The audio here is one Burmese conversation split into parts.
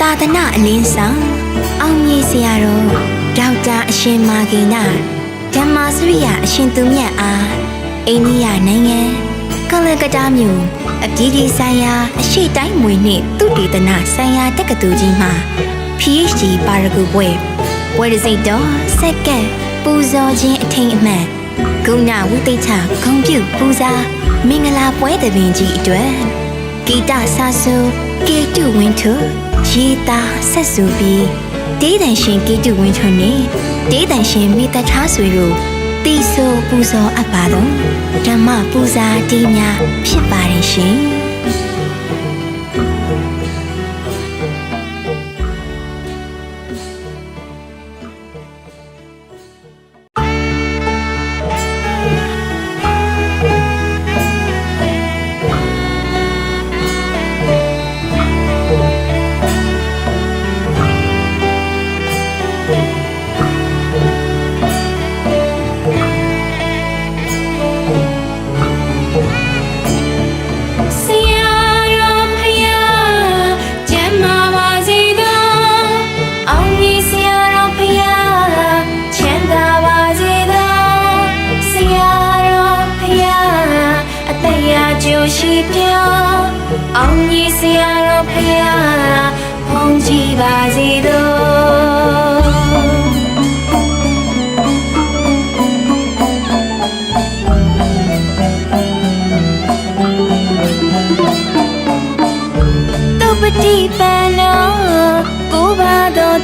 တာသနာအလင်းဆောင်အောင်မြေဆရာတော်ဒေါက်တာအရှင်မာဂိနာဓမ္မစရိယအရှင်သူမြတ်အားအိန္ဒိယနိုင်ငံကလကတ္တာမြို့အပြည်ပြည်ဆိုင်ရာအရှိတိုင်းမွေနှင့်သုတေသနဆိုင်ရာတက္ကသိုလ်ကြီးမှ PhD ပါရဂူပွဲဝယ်ဒစိတ်တော်စက္ကန့်ပူဇော်ခြင်းအထိန်အမှန် ဂုဏဝိသိချဂုံပြုပူဇာမင်္ဂလာပွဲသဘင်ကြီးအတွက်ဂီတဆာဆူကေတုဝင်းထုရေတာဆက်ဆူပြီးဒေးတန်ရှင်ကေတုဝင်းထုနဲ့ဒေးတန်ရှင်မိသက်ထားဆွေတို့တီဆိုပူဇော်အပ်ပါတော့ဓမ္မပူဇာတီးများဖြစ်ပါတယ်ရှင်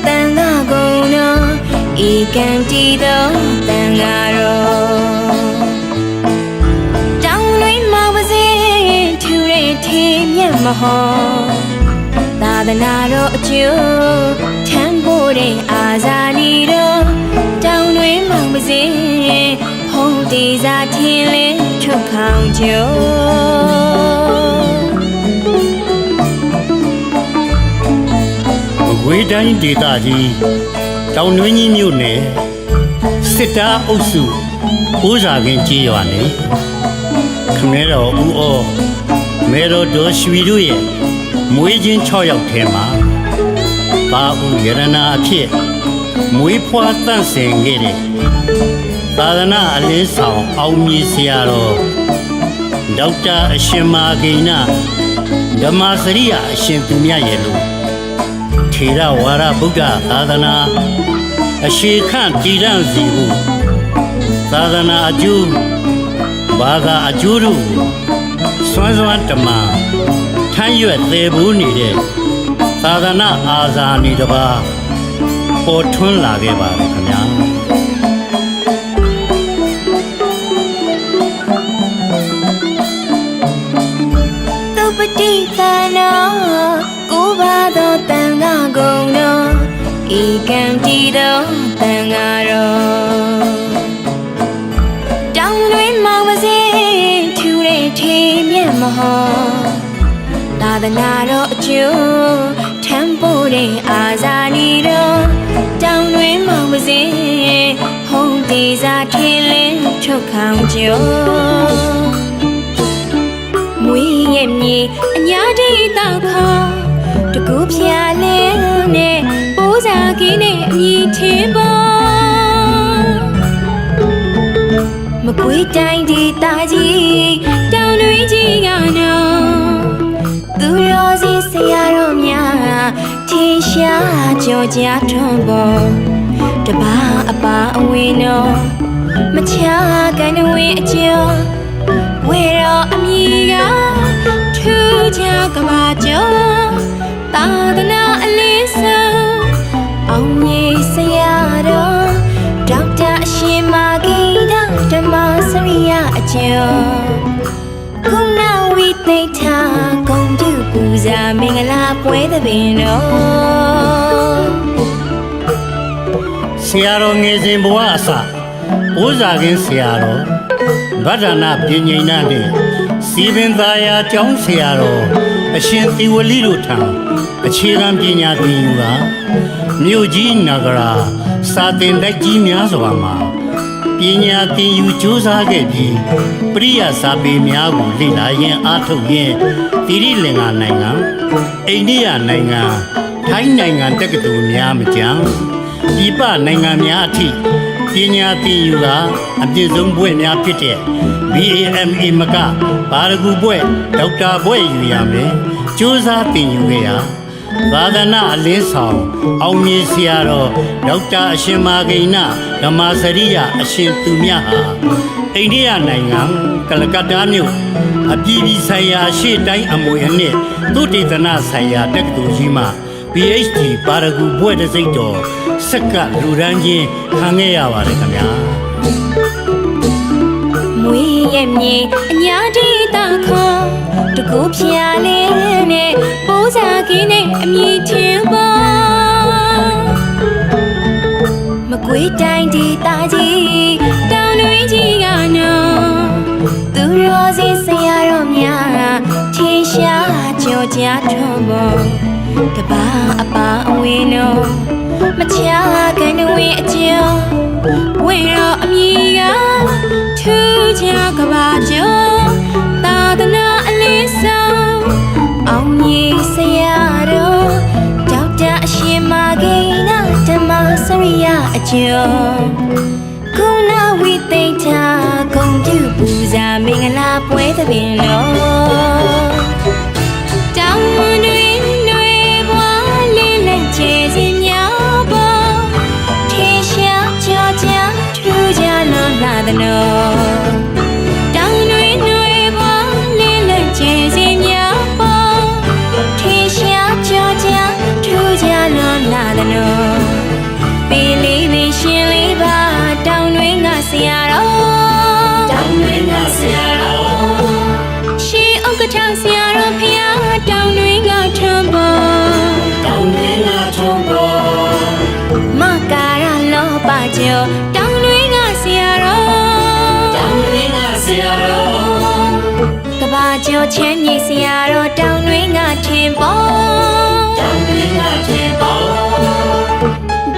တန်ခါကုံနောဤကံတီသောတန်ခါရောတောင်းလွင်မောင်ပါစေထူရဲထေမြတ်မဟောသာသနာတော်အကျိုးထမ်းဖို့တဲ့အာဇာနည်တော်တောင်းလွင်မောင်ပါစေဖုံးတေစာထင်းလင်းထုတ်ခေါင်ကြိုး မကွေးတိုင်းဒေသကြီးတောင်တွင်းကြီးမြို့နယ်စစ်တားအုပ်စုဦးစာခင်ကြီးရွာနေခမဲတော်ဦးအောမဲတော်ဒေါ်ရွှေတို့ရဲ့မွေးချင်း6ယောက်ထဲမှာပါဦးရတနာအဖြစ်မွေးဖွားတန့်စင်ခဲ့တဲ့သာသနာအလင်းဆောင်အောင်မြင်ဆရာတော်ဒေါက်တာအရှင်မာဂိဏဓမ္မစရိယအရှင်သူမြတ်ရဲ့လို့ ထေရဝါရဗုဒ္ဓသာသနာအရှိခန့်တည်တံ့စီဟုသာသနာအကျိုးဘာသာအကျိုးတို့စွမ်းစွမ်းတမန်ထမ်းရွက်သေးဘူးနေတဲ့သာသနာအာဇာနည်တစ်ပါးပေါ်ထွန်းလာခဲ့ပါတယ်ခင်ဗျာ န်ခါကုံတော်ဧကံတီသောတန်ခါတော်တောင်းလွင်မောင်ပါစေထူရဲထေမြတ်မဟောသာသနာတော်အကျိုးထမ်းဖို့တဲ့အာဇာနည်တော်တောင်းလွင်မောင်ပါစေဟုံးတေစာထင်းလင်းထုတ်ခေါင်ကြိုးမွေးရဲ့မြေအညာတိတောက်ခေါတကူဖြာ ထင်းပေါ်မကွေးတိုင်းဒေသကြီးတောင်တွေကြီးကနော်သူရောစီဆရာတော်များထင်ရှားကြောကြထွန်းပေါ်တပါအပါအဝင်နော်မချကန်ဝင်းအကျော်ဝေရောအမိကထူးခြားကဘာကျော်သာသနာ ဓမ္မစရိယအကျော်ခုနဝိသိထာဂုံပြုပူဇာမင်္ဂလာပွဲသဘင်တော်ဆရာတော်ငယ်စဉ်ဘဝအစဦးစာခင်ဆရာတော်ဗဒ္ဒနာပညိဏနဲ့စီပင်သာယာကျောင်းဆရာတော်အရှင်သီဝလိတို့ထံအခြေခံပညာသင်ယူတာမြို့ကြီးနဂရာစာတင်တိုက်ကြီးများစွာမှာ ပပညာသင်ယူကြိုးစားခဲ့ပြီးပရိယာစာပေများကိုလေ့လာရင်းအားထုတ်ရင်းသီရိလင်္ကာနိုင်ငံအိန္ဒိယနိုင်ငံထိုင်းနိုင်ငံတက္ကသိုလ်များမကြံဒီပနိုင်ငံများအထိပညာသင်ယူတာအပြည့်စုံဘွဲ့များဖြစ်တဲ့ BAMA မကဘာရဂူဘွဲ့ဒေါက်တာဘွဲ့ယူရမယ်ကြိုးစားသင်ယူခဲ့ရာ သာသနာအလင်းဆောင်အောင်မြင်ဆရာတော်ဒေါက်တာအရှင်မာဂိဏဓမ္မစရိယအရှင်သူမြတ်ဟာအိန္ဒိယနိုင်ငံကလကတ္တာမြို့အပြည်ပြည်ဆိုင်ရာရှေ့တိုင်းအမွေအနှစ်သုတေသနဆိုင်ရာတက္ကသိုလ်ကြီးမှာ PhD ပါရဂူဘွဲ့တစ်စိတ်တော်စက္ကလူရန်ချင်းခံခဲ့ရပါတယ်ခင်ဗျာ မွေးရဲ့မြေအညာတိတာခေါ်တကူဖျားလေးနဲ့ပိုးစားကင်းနဲ့အမြင့်ထင်ပါမကွေးတိုင်းဒေသကြီးတောင်တွင်းကြီးကနော်သူရောစီဆရာတော်များထင်ရှားကြောကြားထွန်းပေါ်တပါအပါအဝင်းနော်မချာကန်ဝင်းအကျော်ဝင်းရောအမည်က ထူးခြားကဘာကျော်သာသနာအလေးဆုံးအောင်ကြီးဆရာတော်ဒေါက်တာအရှင်မဂိဏဓမ္မစရိယအကျော်ကုဏဝိသိဋ္ဌာဂုံပြုပူဇာမင်္ဂလာပွဲသဘင်တော်တောင်းတွင်တွေဘွားလေးလက်ကျဲစီများပေါ်ထေရှားကြောကြထူးကြလွန်လာသနော ရှင်ဥက္ကဋ္ဌဆရာတော်ဖျားတောင်းတွင်ကထွန်းပေါ်တောင်းတွင်ကထွန်းပေါ်မကာရလောပကျော်တောင်းတွင်ကဆရာတော်တောင်းတွင်ကဆရာတော်ကဘာကျော်ချမ်းမြေဆရာတော်တောင်းတွင်ကထင်ပေါ်တောင်းတွင်ကထင်ပေါ်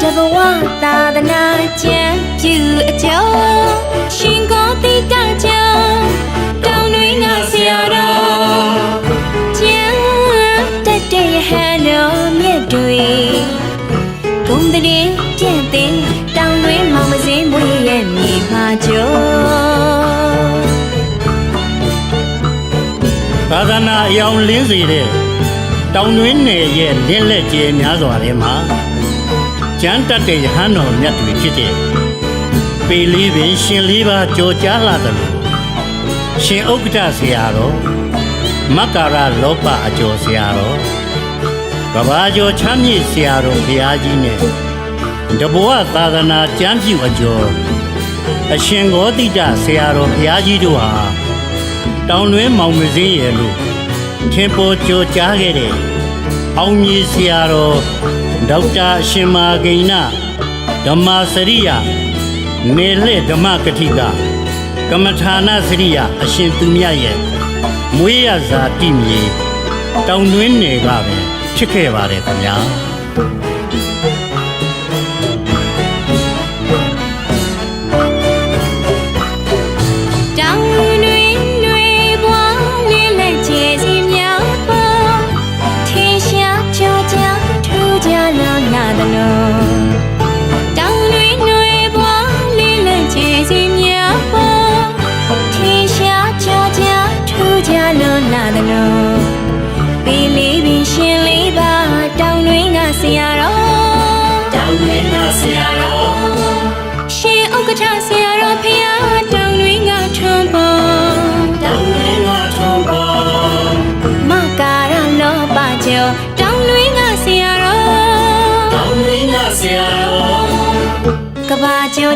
တဘဝသာသနာကျမ်းပြုအကျော်ရှင်ကိုတိတကြောင့်တောင်းတွင်ကဆရာတော် တော်မြတ်တွေဂုံတည်းကျင့်တဲ့တောင်းတွင်မောင်မစင်းမွေးရဲ့မြေမှာကျော်သာသနာအယောင်လင်းစေတဲ့တောင်တွင်းနယ်ရဲ့လင်းလက်ကျဲများစွာထဲမှာကျမ်းတက်တဲ့ယဟန်တော်မြတ်တွေဖြစ်တဲ့ပေလေးပင်ရှင်လေးပါးကြော်ကြားလာတယ်လို့ရှင်ဥက္ကဋ္ဌဆရာတော်မက္ကာရလောပအကျော်ဆရာတော် ကဘာကျော်ချမ်းမြေ့ဆရာတော်ဘုရားကြီးနဲ့တဘဝသာသနာကျမ်းပြုအကျော်အရှင်ဂေါတိတဆရာတော်ဘုရားကြီးတို့ဟာတောင်တွင်းမောင်မစင်းရဲ့လို့ထင်ပေါ်ကြော်ကြားခဲ့တဲ့အောင်မြေဆရာတော်ဒေါက်တာအရှင်မာဂိဏဓမ္မစရိယနေလက်ဓမ္မကတိကကမ္မထာနာစရိယအရှင်သူမြတ်ရဲ့မွေးရဇာတိမြေတောင်တွင်းနယ်ကပဲ ဖြစ်ခဲ့ပါတယ်ခင်ဗျာ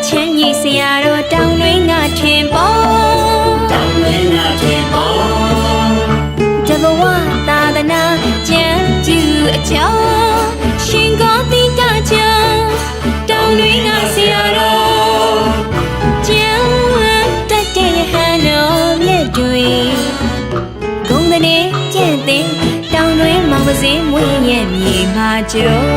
ချင်းကြီးဆရာတော်တောင်းတွင်ကထင်ပေါ်တောင်းတွင်ကထင်ပေါ်တဘဝသာသနာကျမ်းပြုအကျော်ရှင်ကိုတိတကြောင့်တောင်းတွင်ကဆရာတော်ကျမ်းတက်တဲ့ရဟန်းတော်မြတ်တွေဂုံတဲ့ကျင့်တဲ့တောင်တွင်မောင်ပစင်းမွေးရဲ့မြေမှာကျော်